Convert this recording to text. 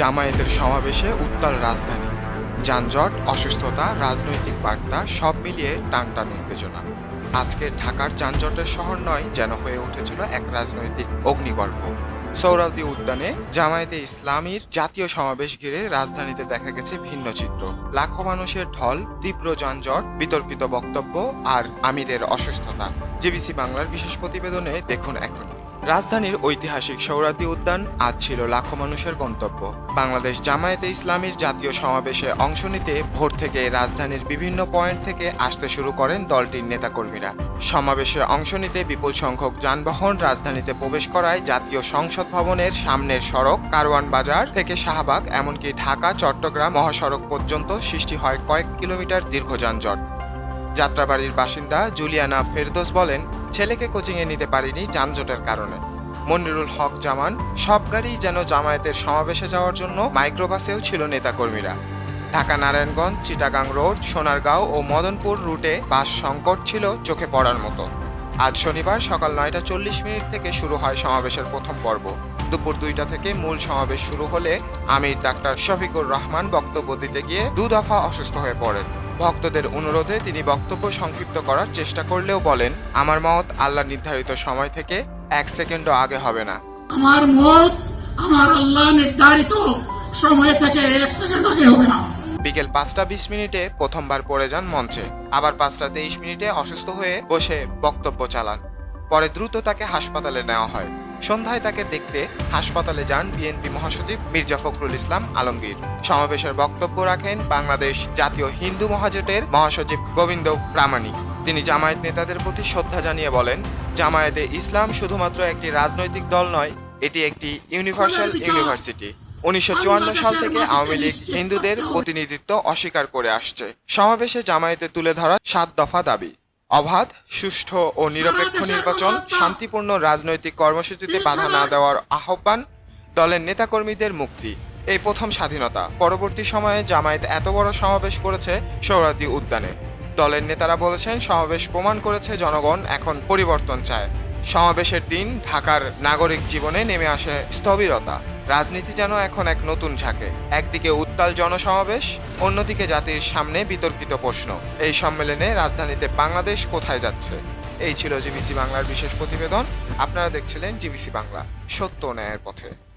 জামায়াতের সমাবেশে উত্তাল রাজধানী। যানজট, অসুস্থতা, রাজনৈতিক বার্তা সব মিলিয়ে টান টান উত্তেজনা। আজকে ঢাকার যানজটের শহর নয় যেন হয়ে উঠেছিল এক রাজনৈতিক অগ্নিগর্ভ সৌরাদি উদ্যানে জামায়াতে ইসলামীর জাতীয় সমাবেশ ঘিরে রাজধানীতে দেখা গেছে ভিন্ন চিত্র। লাখো মানুষের ঢল, তীব্র যানজট, বিতর্কিত বক্তব্য আর আমিরের অসুস্থতা। জিবিসি বাংলার বিশেষ প্রতিবেদনে দেখুন এখন রাজধানীর ঐতিহাসিক সৌরাদি উদ্যান আজ ছিল লাখো মানুষের গন্তব্য। বাংলাদেশ জামায়াতে ইসলামীর জাতীয় সমাবেশে অংশ নিতে ভোর থেকে রাজধানীর বিভিন্ন পয়েন্ট থেকে আসতে শুরু করেন দলটির নেতাকর্মীরা। সমাবেশে অংশ নিতে বিপুল সংখ্যক যানবাহন রাজধানীতে প্রবেশ করায় জাতীয় সংসদ ভবনের সামনের সড়ক, কারওয়ান বাজার থেকে শাহবাগ, এমনকি ঢাকা, চট্টগ্রাম মহাসড়ক পর্যন্ত সৃষ্টি হয় কয়েক কিলোমিটার দীর্ঘ যানজট। যাত্রাবাড়ির বাসিন্দা জুলিয়ানা ফেরদোস বলেন, ছেলেকে কোচিংয়ে নিতে পারিনি যানজটের কারণে। মনিরুল হক জামান, সব গাড়ি যেন জামায়াতের সমাবেশে যাওয়ার জন্য মাইক্রোবাসেও ছিল নেতাকর্মীরা। ঢাকা নারায়ণগঞ্জ, চিটাগাং রোড, সোনারগাঁও ও মদনপুর রুটে বাস সংকট ছিল চোখে পড়ার মতো। আজ শনিবার সকাল নয়টা চল্লিশ মিনিট থেকে শুরু হয় সমাবেশের প্রথম পর্ব। দুপুর দুইটা থেকে মূল সমাবেশ শুরু হলে আমির ডাক্তার শফিকুর রহমান বক্তব্য দিতে গিয়ে দু দফা অসুস্থ হয়ে পড়েন। ভক্তদের অনুরোধে তিনি বক্তব্য সংক্ষিপ্ত করার চেষ্টা করলেও বলেন আমার মত আল্লাহ নির্ধারিত সময় থেকে এক সেকেন্ডও আগে হবে না। আমার মত আমার আল্লাহ নির্ধারিত সময় থেকে এক সেকেন্ড আগে হবে না। বিকেল পাঁচটা বিশ মিনিটে প্রথমবার পড়ে যান মঞ্চে। আবার পাঁচটা তেইশ মিনিটে অসুস্থ হয়ে বসে বক্তব্য চালান। পরে দ্রুত তাকে হাসপাতালে নেওয়া হয়। সন্ধ্যায় তাকে দেখতে হাসপাতালে যান বিএনপি মহাসচিব মির্জা ফখরুল ইসলাম আলমগীর। সমাবেশের বক্তব্য রাখেন বাংলাদেশ জাতীয় হিন্দু মহাজোটের মহাসচিব গোবিন্দ প্রামাণিক। তিনি জামায়াত নেতাদের প্রতি শ্রদ্ধা জানিয়ে বলেন জামায়াতে ইসলাম শুধুমাত্র একটি রাজনৈতিক দল নয় এটি একটি ইউনিভার্সাল ইউনিভার্সিটি। উনিশশো চুয়ান্ন সাল থেকে আওয়ামী লীগ হিন্দুদের প্রতিনিধিত্ব অস্বীকার করে আসছে। সমাবেশে জামায়াতে তুলে ধরা সাত দফা দাবি। অবাধ, সুষ্ঠু ও নিরপেক্ষ নির্বাচন, শান্তিপূর্ণ রাজনৈতিক কর্মসূচিতে বাধা না দেওয়ার আহ্বান দলের নেতাকর্মীদের মুক্তি। এই প্রথম স্বাধীনতা। পরবর্তী সময়ে জামায়াত এত বড় সমাবেশ করেছে সৌরাদি উদ্যানে। দলের নেতারা বলেছেন, সমাবেশ প্রমাণ করেছে জনগণ এখন পরিবর্তন চায়। সমাবেশের দিন ঢাকার নাগরিক জীবনে নেমে আসে স্থবিরতা। রাজনীতি যেন এখন এক নতুন ঝাঁকে। একদিকে উত্তাল জনসমাবেশ, অন্যদিকে জাতির সামনে বিতর্কিত প্রশ্ন। এই সম্মেলনে রাজধানীতে বাংলাদেশ কোথায় যাচ্ছে? এই ছিল জিবিসি বাংলার বিশেষ প্রতিবেদন। আপনারা দেখছিলেন জিবিসি বাংলা, সত্য ন্যায়ের পথে।